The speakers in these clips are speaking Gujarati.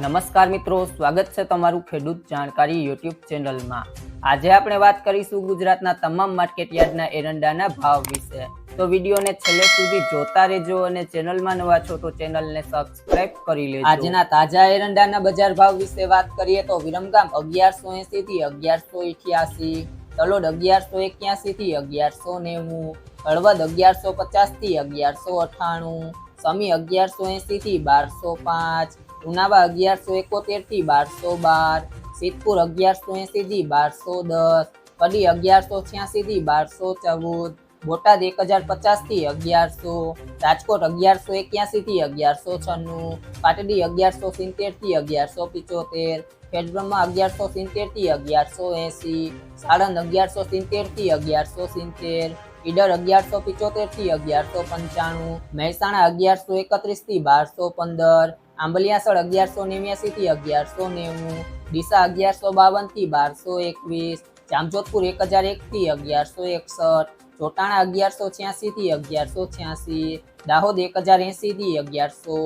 નમસ્કાર મિત્રો, સ્વાગત છે તમારું ખેડૂત જાણકારી યુટ્યુબ ચેનલમાં. આજે આપણે વાત કરીશું ગુજરાતના તમામ માર્કેટયાર્ડના એરંડાના ભાવ વિશે. તો વિડીયોને છેલ્લે સુધી જોતા રહેજો અને ચેનલમાં નવા છો તો ચેનલને સબસ્ક્રાઇબ કરી લેજો. આજના તાજા એરંડાના બજાર ભાવ વિશે વાત કરીએ તો વિરમગામ અગિયારસો એસી થી અગિયારસો ઇઠ્યાસી તલોડ અગિયારસો એક્યાસી થી અગિયારસો નેવું, હળવદ અગિયારસો પચાસથી અગિયારસો અઠાણું સમી અગિયારસો એસી થી બારસો પાંચ ઉનાવા અગિયારસો એકોતેરથી બારસો બાર, સિદ્ધપુર અગિયારસો એસી થી બારસો દસ, કડી અગિયારસો છ્યાસી થી બારસો ચૌદ, બોટાદ એક હજાર પચાસથી અગિયારસો, રાજકોટ અગિયારસો એક્યાસી થી અગિયારસો છન્નું, પાટડી અગિયારસો સિત્તેરથી અગિયારસો પિચોતેર, ખેડબ્રહ્મા અગિયારસો સિત્તેરથી અગિયારસો એસી સાણંદ અગિયારસો સિત્તેરથી અગિયારસો સિત્તેર, ઈડર અગિયારસો પિચોતેરથી અગિયારસો પંચાણું, મહેસાણા અગિયારસો એકત્રીસથી બારસો પંદર આંબલિયાસળ અગિયારસો નેવ્યાસી થી અગિયારસો નેવું, ડીસા અગિયારસો બાવનથી બારસો એકવીસ, જામજોધપુર એક હજાર એક થી અગિયારસો એકસઠ, ચોટાણા અગિયારસો છ્યાસી થી અગિયારસો છ્યાસી, દાહોદ એક હજાર એંસીથી અગિયારસો,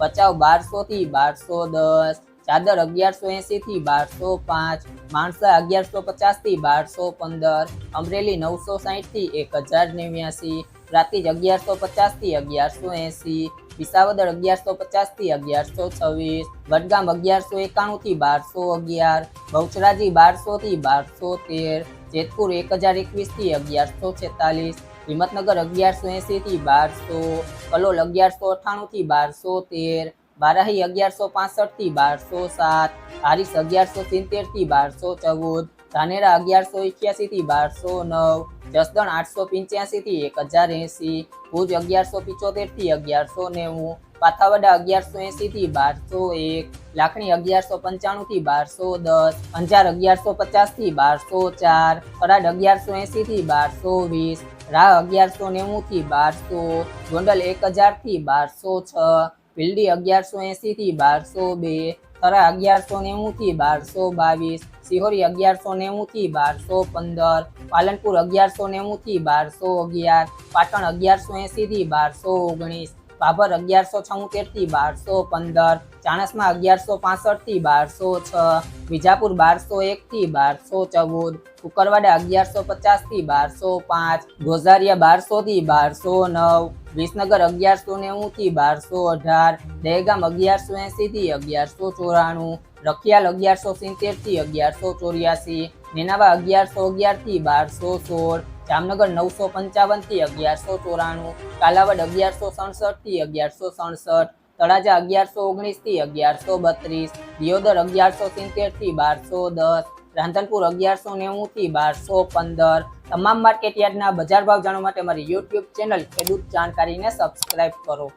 ભચાઉ બારસો થી બારસો દસ, ચાદર અગિયારસો એંસીથી બારસો પાંચ, માણસા અગિયારસો પચાસથી બારસો પંદર, અમરેલી નવસો સાહીઠથી એક હજાર નેવ્યાસી, પ્રાતિજ અગિયારસો પચાસથી અગિયારસો એંસી વિસાવદર અગિયારસો પચાસથી અગિયારસો છવ્વીસ, વડગામ અગિયારસો એકાણું થી બારસો અગિયાર, બહુચરાજી બારસો થી બારસો તેર, જેતપુર એક હજાર એકવીસથી અગિયારસો છેતાલીસ, હિંમતનગર અગિયારસો એંસી થી બારસો, કલોલ અગિયારસો અઠ્ઠાણુંથી બારસો તેર, બારાહી અગિયારસો પાસઠથી બારસો સાત, હારીસ અગિયારસો સિત્તેરથી બારસો ચૌદ ધાનેરા અગિયારસો થી બારસો નવ, જસદણ આઠસો થી એક હજાર એંસી, ભુજ અગિયારસો થી અગિયારસો નેવું, પાથાવડા અગિયારસો એંસીથી બારસો એક, લાખણી અગિયારસો પંચાણું થી બારસો દસ, અંજાર અગિયારસો પચાસથી બારસો ચાર કરાડ અગિયારસો એંસીથી બારસો વીસ, રાહ અગિયારસો નેવું થી બારસો, ગોંડલ એક હજારથી બારસો છ ભીલડી અગિયારસો એંસીથી બારસો બે થરા અગિયારસો નેવું થી બારસો બાવીસ સિહોરી અગિયારસો નેવું થી બારસો પંદર, પાલનપુર અગિયારસો નેવું થી બારસો અગિયાર, પાટણ અગિયારસો એંસીથી બારસો ઓગણીસ બાબર અગિયારસો છોતેરથી બારસો પંદર ચાણસમાં અગિયારસો પાસઠથી બારસો છ, વિજાપુર બારસો એક થી બારસો ચૌદ, કુકરવાડા અગિયારસો પચાસથી બારસો પાંચ, ગોઝારિયા બારસો થી બારસો નવ, વિસનગર અગિયારસો નેવું થી બારસો અઢાર, દહેગામ અગિયારસો એંસીથી અગિયારસો ચોરાણું, રખિયાલ અગિયારસો સિત્તેરથી અગિયારસો ચોર્યાસી, નેનાવા અગિયારસો અગિયારથી બારસો સોળ, જામનગર નવસો પંચાવનથી અગિયારસો ચોરાણું, કાલાવડ અગિયારસો સડસઠથી અગિયારસો સડસઠ તળાજા અગિયારસો ઓગણીસથી અગિયારસો બત્રીસ, દિયોદર અગિયારસો સિત્તેરથી બારસો દસ, રાંધનપુર અગિયારસો નેવું થી બારસો પંદર. તમામ માર્કેટ યાર્ડના બજાર ભાવ જાણવા માટે મારી યુટ્યુબ ચેનલ ખેડૂત જાણકારીને સબસ્ક્રાઇબ કરો.